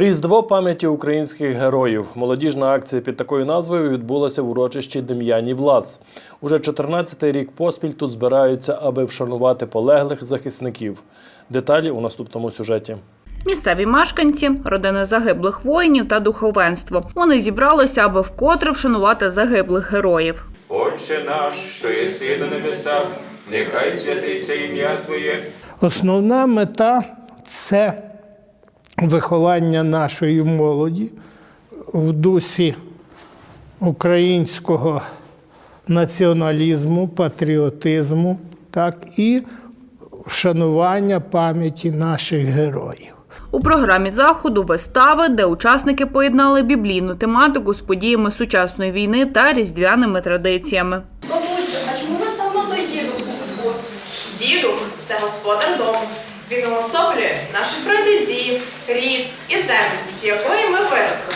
Різдво пам'яті українських героїв. Молодіжна акція під такою назвою відбулася в урочищі Дем'яні Влас. Уже 14-й рік поспіль тут збираються, аби вшанувати полеглих захисників. Деталі у наступному сюжеті. Місцеві мешканці, родини загиблих воїнів та духовенство. Вони зібралися, аби вкотре вшанувати загиблих героїв. Отче наш, що єси на небесах, нехай святиться ім'я Твоє, Основна мета це виховання нашої молоді в дусі українського націоналізму, патріотизму, так, і вшанування пам'яті наших героїв. У програмі заходу вистави, де учасники поєднали біблійну тематику з подіями сучасної війни та різдвяними традиціями. Бабусю, а чому ми ставимо той дідух у кутку? Дідух це господар дому. Він уособлює прадідів, рід і землю, з якої ми виросли.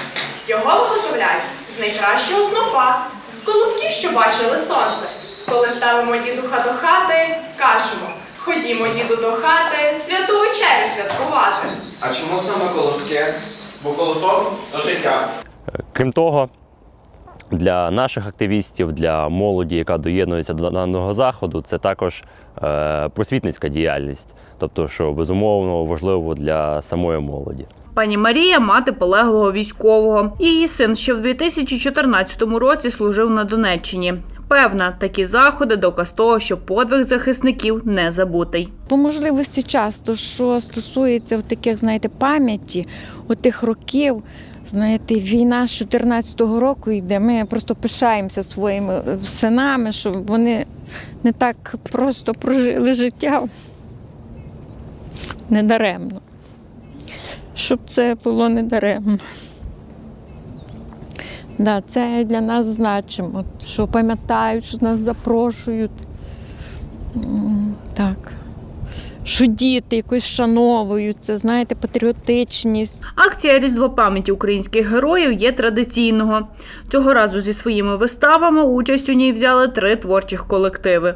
Його виготовляють з найкращого снопа, з колосків, що бачили сонце. Коли ставимо дідуха до хати, кажемо: ходімо, діду, до хати, святу вечерю святкувати. А чому саме колоски? Бо колосок то життя. Крім того, для наших активістів, для молоді, яка доєднується до даного заходу, це також е, просвітницька діяльність, тобто, що безумовно важливо для самої молоді. Пані Марія мати полеглого військового. Її син ще в 2014 році служив на Донеччині. Певна, такі заходи доказ того, що подвиг захисників не забутий. По можливості часто, що стосується от таких, знаєте, пам'яті, тих років, знаєте, війна з 14-го року йде. Ми просто пишаємося своїми е, синами, щоб вони не так просто прожили життя недаремно. Щоб це було недаремно. Да, це для нас значимо, що пам'ятають, що нас запрошують. Так. Що діти якось вшановуються, знаєте, патріотичність. Акція Різдво пам'яті українських героїв є традиційного. Цього разу зі своїми виставами участь у ній взяли три творчих колективи.